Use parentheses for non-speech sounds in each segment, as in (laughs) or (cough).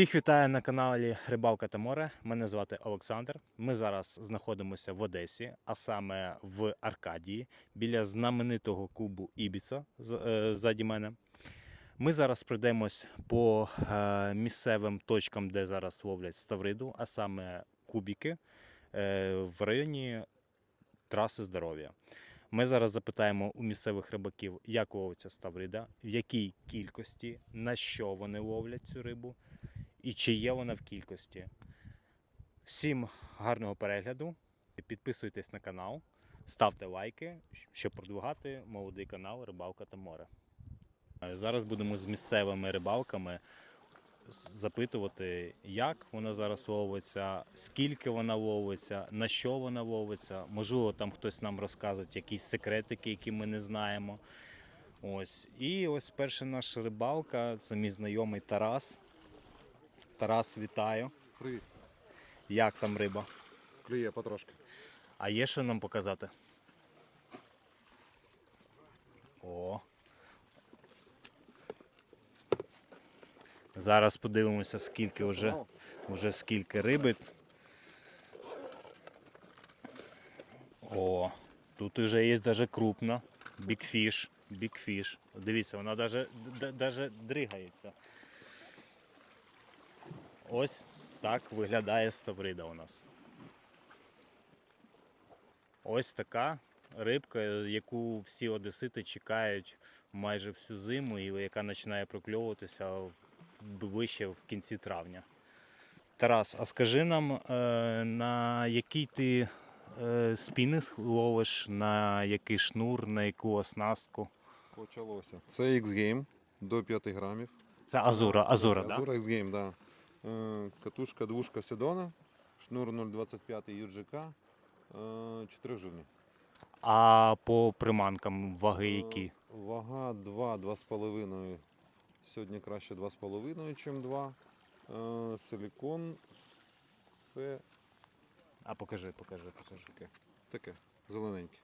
Всіх вітаю на каналі Рибалка та море. Мене звати Олександр. Ми зараз знаходимося в Одесі, а саме в Аркадії, біля знаменитого клубу Ібіца е, ззаді мене. Ми зараз пройдемось по е, місцевим точкам, де зараз ловлять ставриду, а саме кубіки е, в районі траси здоров'я. Ми зараз запитаємо у місцевих рибаків, як ловиться ставрида, в якій кількості, на що вони ловлять цю рибу і чи є вона в кількості. Всім гарного перегляду. Підписуйтесь на канал, ставте лайки, щоб продвигати молодий канал Рибалка та море. Е, Зараз будемо з місцевими рибалками запитувати, як вона зараз ловиться, скільки вона ловиться, на що вона ловиться. Можливо, там хтось нам розкаже якісь секретики, які ми не знаємо. Ось. І ось перша наша рибалка це мій знайомий Тарас. Тарас, вітаю. Привіт. Як там риба? Клює потрошки. А є що нам показати? О. Зараз подивимося, скільки вже, вже скільки риби. О, тут вже є навіть крупна. Бікфіш. Бікфіш. Дивіться, вона навіть, навіть дригається. Ось так виглядає ставрида у нас. Ось така рибка, яку всі одесити чекають майже всю зиму, і яка починає прокльовуватися в- ближче в кінці травня. Тарас, а скажи нам, е, на який ти е, спінінг ловиш, на який шнур, на яку оснастку? Почалося. Це X-Game до 5 грамів. Це Азура, Азура, так? Азура X-Game, да. Е, Катушка двушка Седона, шнур 0,25 UGK, 4 живні. А по приманкам ваги які? Е, Вага 2, 2,5. Сьогодні краще 2,5, ніж 2. Е, Силікон. Все А покажи, покажи, покажи. таке. Таке. Зелененьке.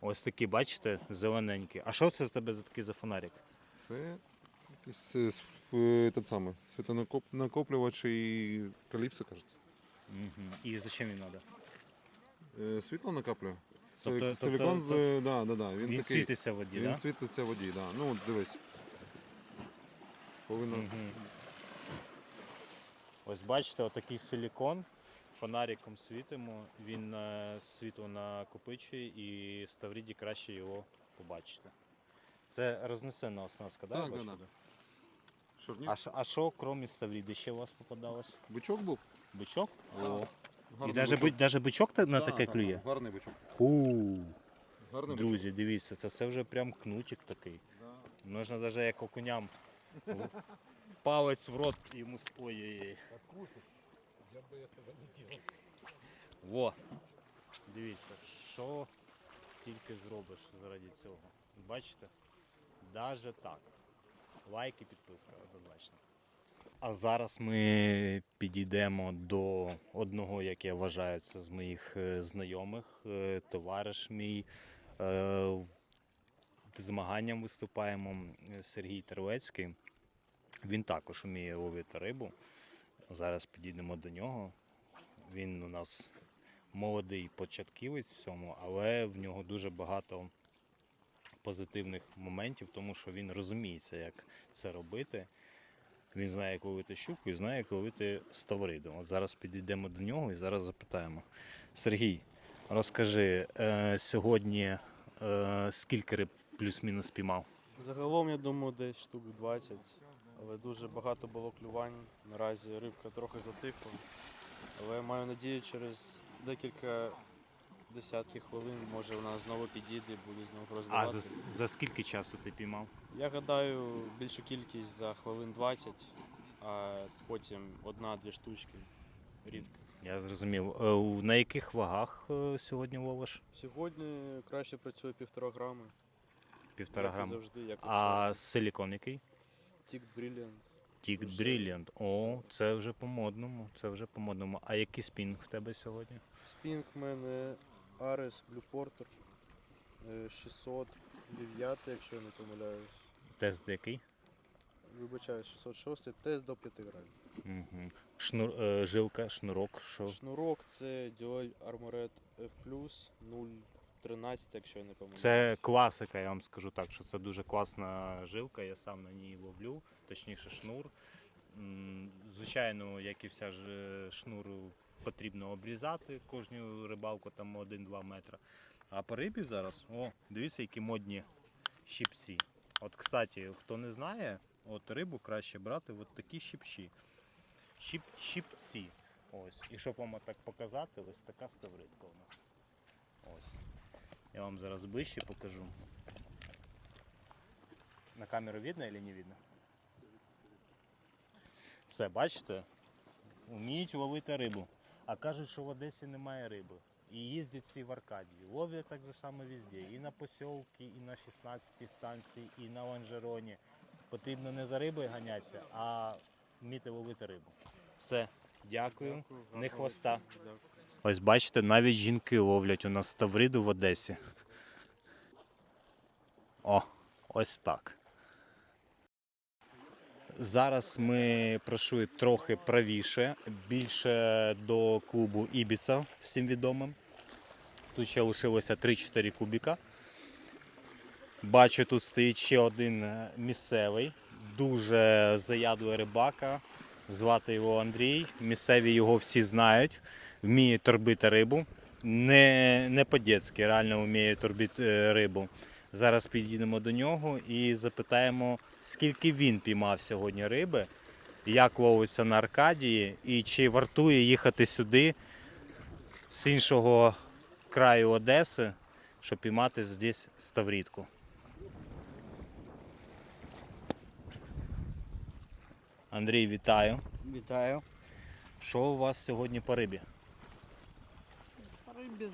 Ось такі, бачите, зелененькі. А що це з тебе за такий за фонарик? Це якийсь е, этот самий, світонакоплювач і каліпсо, кажеться. Угу. І зачем він треба? Е, Світло накаплює. Тобто- Тобто, Силикон з. да, да, да. Він, Він такий, світиться в воді, Він так? світиться в воді, да. Ну, от дивись. Повинно. Мгм. Ось бачите, отакий силікон. Фонариком світимо, він е, світло накопичує і Ставріді краще його побачити. Це рознесена оснастка, так? Так, я да, бачу? да. А а що, крім Ставріди, ще у вас попадалось? Бичок був? Бичок? О. І Гарний навіть, бичок. би- навіть бичок та- на Да, таке да, клює? да, Гарний бичок. У, Гарний Друзі, дивіться, це, це вже прям кнутик такий. Можна навіть як окуням в- палець в рот і йому. с- Ой-ой-ой. Во. Дивіться, що тільки зробиш заради цього. Бачите? Даже так. Лайк і підписка однозначно. А зараз ми підійдемо до одного, як я вважаю, це з моїх е, знайомих, е, товариш мій. Е, змаганням виступаємо Сергій Терлецький. Він також вміє ловити рибу. Зараз підійдемо до нього. Він у нас молодий початківець в цьому, але в нього дуже багато позитивних моментів, тому що він розуміється, як це робити. Він знає, як ловити щуку і знає, як ловити ставриду. От зараз підійдемо до нього і зараз запитаємо. Сергій, розкажи, е, сьогодні е, скільки риб плюс-мінус піймав? Загалом, я думаю, десь штук 20, але дуже багато було клювань. Наразі рибка трохи затихла. Але маю надію, через декілька десятків хвилин, може вона знову підійде буде знову А роздавати. за, за скільки часу ти піймав? Я гадаю, більшу кількість за хвилин 20, а потім одна-дві штучки. Рідко. Я зрозумів. Е, На яких вагах е, сьогодні ловиш? Сьогодні краще працює півтора грами. Півтора як і завжди, як А силікон який? Тік Brilliant. Тік Дуже. Brilliant. О, це вже по-модному. Це вже по-модному. А який спінг в тебе сьогодні? Спінг в мене Ares Blue Porter е, 609, якщо я не помиляюсь. Тест який? Вибачаю, 606, тест до 5 грамів. Угу. Шнур, е, жилка, шнурок, що. Шнурок це Dual Armored F 0.13, якщо я не помиляюсь. Це класика, я вам скажу так, що це дуже класна жилка, я сам на ній ловлю, точніше шнур. М, Звичайно, як і вся ж е, шнуру потрібно обрізати кожну рибалку там 1-2 метри. А по рибі зараз, о, дивіться, які модні щипці. От, кстати, хто не знає, от рибу краще брати от такі щипчі. Щіп, щипці. Ось. І щоб вам так показати, ось така ставритка у нас. Ось. Я вам зараз ближче покажу. На камеру видно или не видно? Все, бачите? Вміють ловити рибу. А кажуть, що в Одесі немає риби. І їздять всі в Аркадії. Ловлять так же само везде. І на посілки, і на 16 станції, і на Ланжероні. Потрібно не за рибою ганятися, а вміти ловити рибу. Все, дякую. Не хвоста. Дякую. Ось бачите, навіть жінки ловлять у нас ставриду в Одесі. О, ось так. Зараз ми пройшли трохи правіше, більше до клубу Ібіца, всім відомим. Тут ще лишилося 3-4 кубіка. Бачу, тут стоїть ще один е, місцевий, дуже заядлий рибака. Звати його Андрій. Місцеві його всі знають вміє торбити рибу. Не, не по-дєцьки, реально вміє торбити е, рибу. Зараз підійдемо до нього і запитаємо, скільки він піймав сьогодні риби, як ловиться на Аркадії і чи вартує їхати сюди з іншого краю Одеси, щоб піймати здесь ставрідку. Андрій, вітаю. Вітаю. Що у вас сьогодні по рибі? По рыбе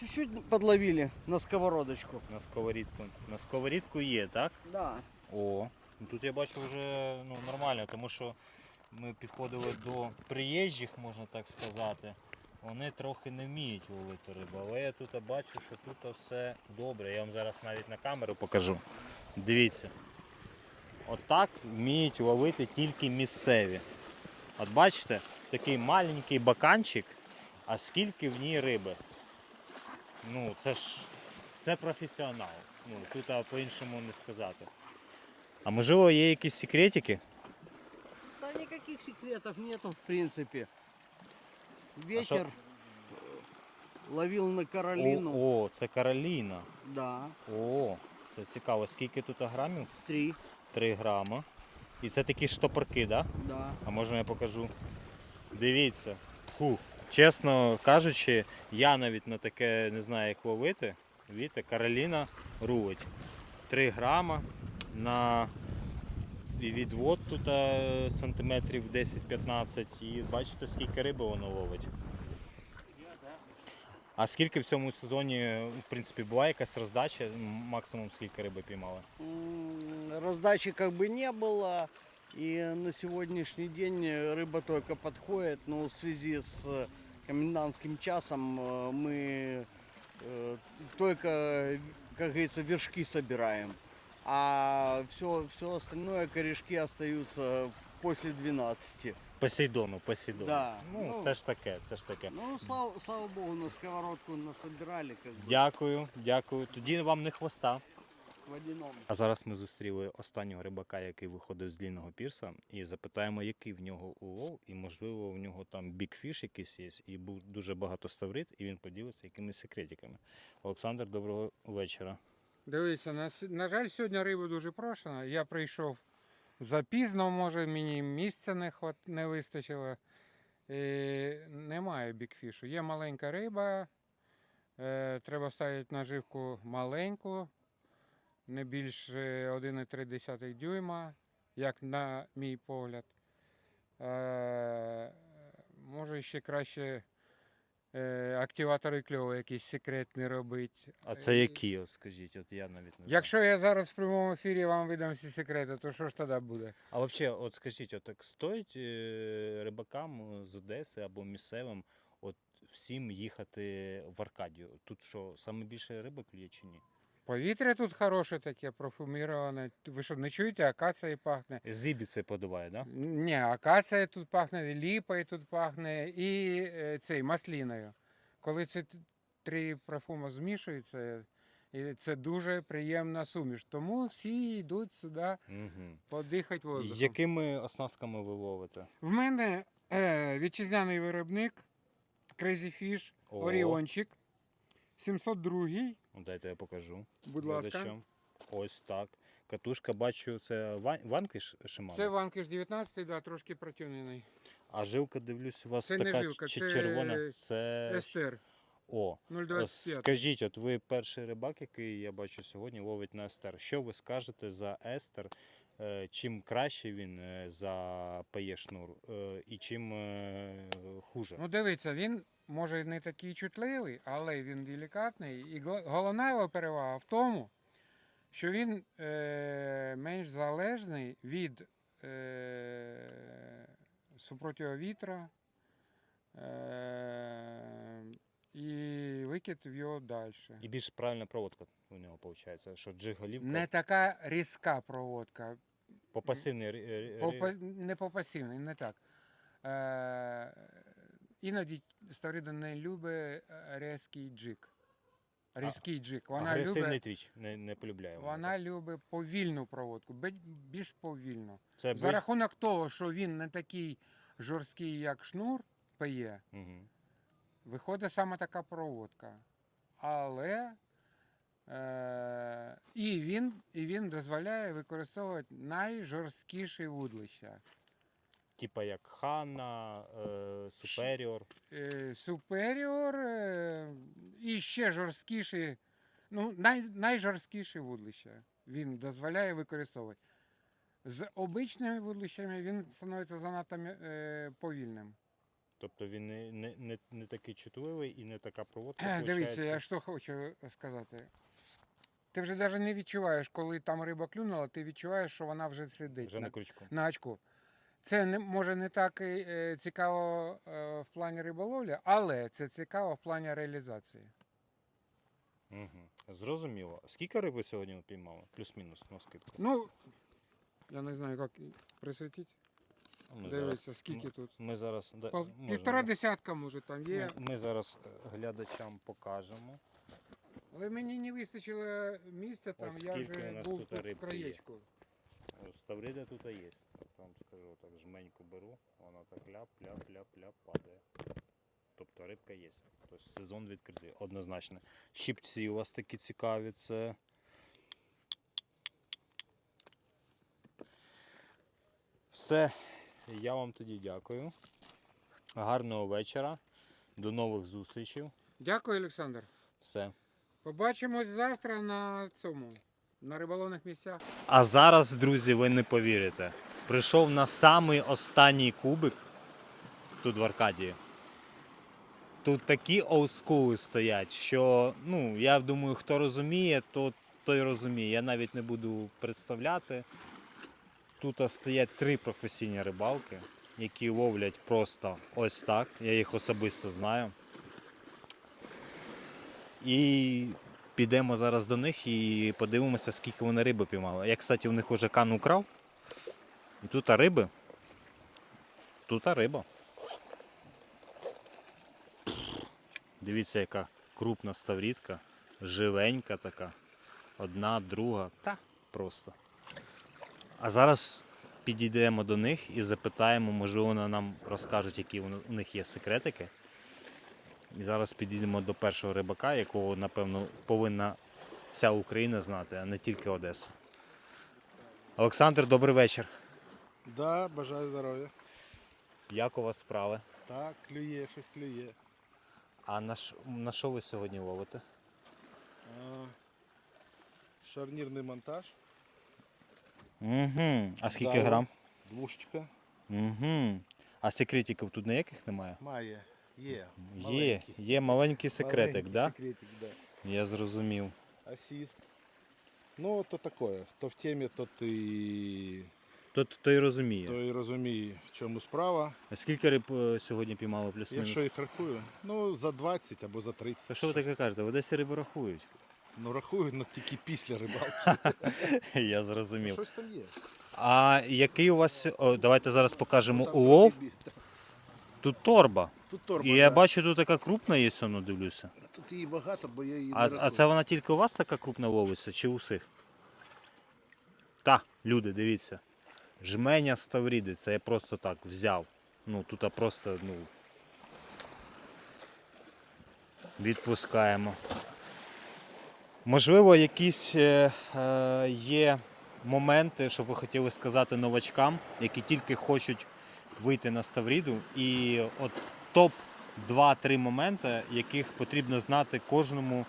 чуть-чуть подловили на сковородочку. На сковорідку. На сковорідку є, так? Да. О, ну тут я бачу вже ну, нормально, тому що ми підходили до приїжджих, можна так сказати. Вони трохи не вміють ловити рибу, але я тут бачу, що тут все добре. Я вам зараз навіть на камеру покажу. Дивіться. Отак вміють ловити тільки місцеві. От бачите, такий маленький баканчик, а скільки в ній риби. Ну, це ж це професіонал. Ну, тут по-іншому не сказати. А можливо є якісь секретики? Да никаких секретов нету в принципе. Вечер э, ловил на Каролину. О, о, це Кароліна. Да. О, це цікаво. Скільки тут грамів? Три. 3 грама. І це такі штопорки, так? Да? Да. А можна я покажу? Дивіться. Фу. Чесно кажучи, я навіть на таке не знаю, як ловити. Видите, Кароліна рулить. 3 грама на відвод тут е, сантиметрів 10-15. І бачите, скільки риби воно ловить. А скільки в цьому сезоні, в принципі, була якась роздача, максимум скільки риби піймали? М, Раздачи как бы не было. И на сегодняшний день рыба только подходит. Но в связи с э, комендантским часом э, мы э, только, как говорится, вершки собираем. А все, все остальное корешки остаются после 12. Посейдону, Посейдону. Да, Ну, ну. це ж таке, це ж таке. Ну, слава, слава богу, на сковородку насобирали как бы Дякую, дякую. Тоді вам не хвоста. А зараз ми зустріли останнього рибака, який виходив з длінного пірса, і запитаємо, який в нього улов, і можливо в нього там бікфіш якийсь є, і був дуже багато ставрит, і він поділиться якимись секретиками. Олександр, доброго вечора. Дивіться, на, на жаль, сьогодні риба дуже прошена. Я прийшов запізно, може, мені місця не, хват... не вистачило. І немає бікфішу. Є маленька риба. Е, треба ставити наживку маленьку, не більше 1,3 дюйма, як на мій погляд. Е, може ще краще е, активатори кльову якісь секретні робити. А це які, от скажіть, от я навіть не знаю. Якщо я зараз в прямому ефірі вам видам всі секрети, то що ж тоді буде? А взагалі, от скажіть, от так стоїть е, рибакам з Одеси або місцевим от всім їхати в Аркадію? Тут що, саме більше риби клює чи ні? Повітря тут хороше таке, профуміроване. Ви що, не чуєте, акація пахне? З Ібіци подуває, да? Ні, акація тут пахне, ліпою тут пахне і е, цей масліною. Коли ці три парфуми змішуються, і це дуже приємна суміш. Тому всі йдуть сюди Угу. подихати воздухом. Якими оснастками ви ловите? В мене е, вітчизняний виробник Crazy Fish, О. Оріончик. 702 Ну, Дайте я покажу. будь ласка. глядачам. Ось так. Катушка, бачу, це ван- ванки Ш- Це ванкіш 19, да, трошки протюнений. А жилка, дивлюсь, у вас Це не така жилка, чи це червона. Це Естер О, е, 025. скажіть, от ви перший рибак, який я бачу сьогодні, ловить на естер. Що ви скажете за естер? Е, Чим краще він е, за пає шнур, е, і чим е, хуже? Ну дивіться, він може не такий чутливий, але він делікатний. І головна його перевага в тому, що він е, менш залежний від е, супротиву вітра. Е, і викид в його далі. І більш правильна проводка у нього виходить, що джиголівка Не така різка проводка. по рі- По, не по пасивній, не так. Е, іноді Ставрида не любить е, різкий джик. Різкий джик. Вона агресивний любить, твіч не, не полюбляє. вона так. любить повільну проводку, більш повільну. Це За без... рахунок того, що він не такий жорсткий, як шнур пає, Мгм. виходить саме така проводка. Але е, і, він, і він дозволяє використовувати найжорсткіші вудлища. Типа як Ханна, е, Суперіор. Е, Суперіор е, і ще жорсткіші, ну, най, найжорсткіші вудлища він дозволяє використовувати. З обичними вудлищами він становиться занадто повільним. Тобто він не, не, не, не такий чутливий і не така проводка. Дивіться, я що хочу сказати. Ти вже навіть не відчуваєш, коли там риба клюнула, ти відчуваєш, що вона вже сидить Вже на, на крючку. на очку. Це не, може не так е, цікаво е, в плані риболовлі, але це цікаво в плані реалізації. Угу. Зрозуміло. Скільки риби сьогодні піймали? Плюс-мінус на скидку. Ну, я не знаю, як присвітити. Ми Дивіться, зараз, скільки ми, тут. ми зараз да, Пол- можемо, Півтора десятка, може, там є. Ми, ми зараз е, глядачам покажемо. Але мені не вистачило місця, там Ось я скільки вже нас був тут тут в краєчку. Ставрида тут є. Так вам скажу, так жменьку беру, вона так ляп, ляп, ляп, ляп падає. Тобто рибка є. Тобто сезон відкритий, однозначно. Щипці у вас такі цікаві, це. Все, я вам тоді дякую. Гарного вечора. До нових зустрічей. Дякую, Олександр. Все. Побачимось завтра на цьому, на риболовних місцях. А зараз, друзі, ви не повірите. Прийшов на самий останній кубик тут в Аркадії. Тут такі олдскули стоять, що ну, я думаю, хто розуміє, то той розуміє. Я навіть не буду представляти. Тут стоять три професійні рибалки, які ловлять просто ось так. Я їх особисто знаю. І підемо зараз до них і подивимося, скільки вони риби піймали. Я, кстати, у них уже кан украв. І тут а риби. Тут риба. Дивіться, яка крупна ставрідка, живенька така. Одна, друга. Та просто. А зараз підійдемо до них і запитаємо, може вони нам розкажуть, які у них є секретики. І зараз підійдемо до першого рибака, якого, напевно, повинна вся Україна знати, а не тільки Одеса. Олександр, добрий вечір. Да, бажаю здоров'я. Як у вас справи? Так, клює, щось клює. А на, ш... на що ви сьогодні ловите? А, шарнірний монтаж, Угу. А скільки Да. грам? двушечка. Угу. А секретиків тут ніяких немає? Має. Є. Є, Маленький. є маленький секретик, Маленький да? Секретик, да. Я зрозумів. Асіст. Ну, то таке. Хто в темі, тот і, То, то й розуміє. то і розуміє, в чому справа. А скільки риб е, сьогодні піймали плюс-мінус? Якщо їх рахую, ну за 20 або за 30. Та що ви таке кажете? В Одесі риби рахують. Ну рахую, ну тільки після рибалки. (laughs) Я зрозумів. Щось там є. А який у вас. О, давайте зараз покажемо Там улов. Тут торба. Тут торба. І я да. бачу, тут така крупна є, ну дивлюся. Тут її багато, бо я її А, не а рахую. це вона тільки у вас така крупна ловиться, чи у всіх? Та, люди, дивіться. Жменя ставріди, це я просто так взяв. Ну, тут просто, ну. Відпускаємо. Можливо, якісь е, е, є моменти, що ви хотіли сказати новачкам, які тільки хочуть вийти на Ставріду. І от топ 2-3 моменти, яких потрібно знати кожному,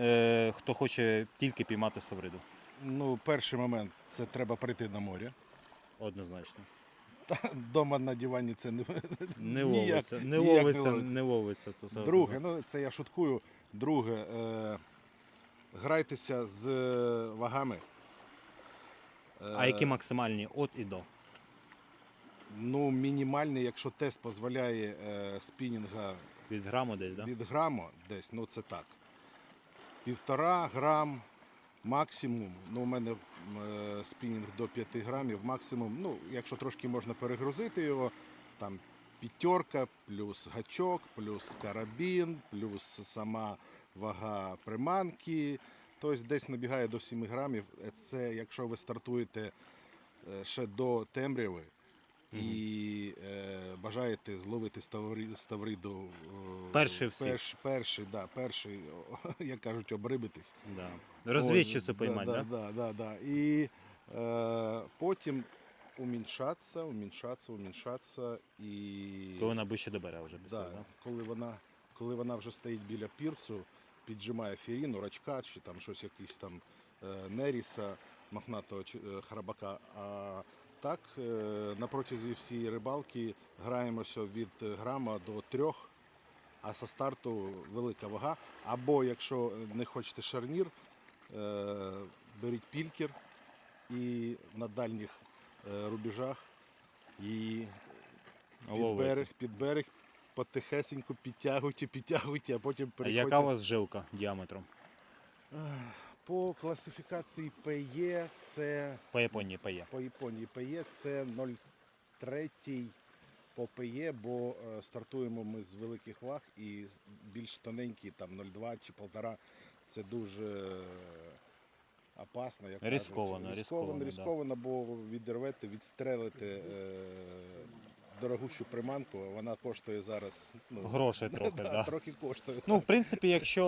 е, хто хоче тільки піймати Ставриду. Ну, перший момент це треба прийти на море. Однозначно. Дома на дивані це не, Не ніяк- ловиться, не ніяк ловиться, не ловиться. то це Друге, ну це я шуткую. Друге, е, грайтеся з е, вагами. А Е, які максимальні от і до? Ну, мінімальний, якщо тест дозволяє е, спінінга Від граму десь, так? Да? від граму десь, ну це так. Півтора грам максимум. Ну, у мене е, спінінг до 5 грамів, максимум. Ну, якщо трошки можна перегрузити його, там п'ятерка, плюс гачок, плюс карабін, плюс сама вага приманки. Тобто десь набігає до 7 грамів. Це якщо ви стартуєте е, ще до темряви. І е, бажаєте зловити ставри- ставриду е, Перший всіх. перш, перший, да, перший, (laughs) як кажуть, обрибитись. Да. Розвідчицю поймати, да, да, да, да, да. І е, потім уміншатися, уміншатися, уміншатися і То вона ближче добере вже. після, да, да? коли вона коли вона вже стоїть біля пірсу, піджимає фіріну, рачка чи там щось якийсь там е, неріса, мохнатого чи- е, храбака. А так е, на протязі всієї рибалки граємося від грама до трьох, а со старту велика вага. Або якщо не хочете шарнір, е, беріть пількер і на дальніх е, рубежах її під берег, під берег, потихесеньку підтягуйте, підтягуйте, а потім А яка у вас жилка діаметром? По класифікації ПЕ це По Японії пає. по Японії ПЕ це 0,3 по ПЕ, бо е, стартуємо ми з великих ваг і більш тоненькі, там 0,2 чи 1,5. Це дуже е, опасно. Як кажуть. Ризиковано, ризиковано, ризиковано, да. бо відірвете, відстрелите е, дорогущу приманку, вона коштує зараз ну, Грошей (laughs) трохи, да, да. трохи коштує. Ну, в принципі, якщо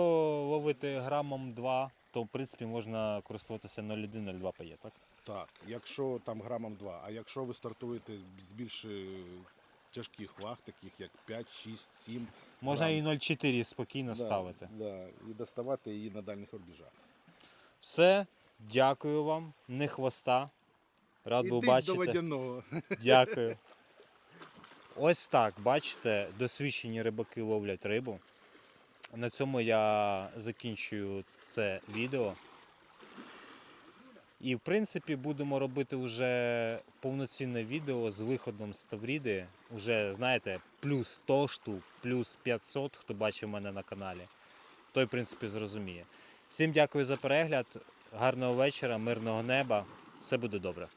ловити грамом 2, то в принципі можна користуватися 0,1-0,2 пає, так? Так, якщо там грамом 2, а якщо ви стартуєте з більш тяжких ваг, таких як 5, 6, 7, Можна грам, і 0,4 спокійно да, ставити. Да, і доставати її на дальніх рубежах. Все, дякую вам, не хвоста. Рад був бачити. до водяного. Дякую. (laughs) Ось так, бачите, досвідчені рибаки ловлять рибу. На цьому я закінчую це відео. І в принципі будемо робити вже повноцінне відео з виходом з Тавріди. Уже, знаєте, плюс 100 штук, плюс 500, хто бачив мене на каналі. Той, в принципі, зрозуміє. Всім дякую за перегляд. Гарного вечора, мирного неба. Все буде добре.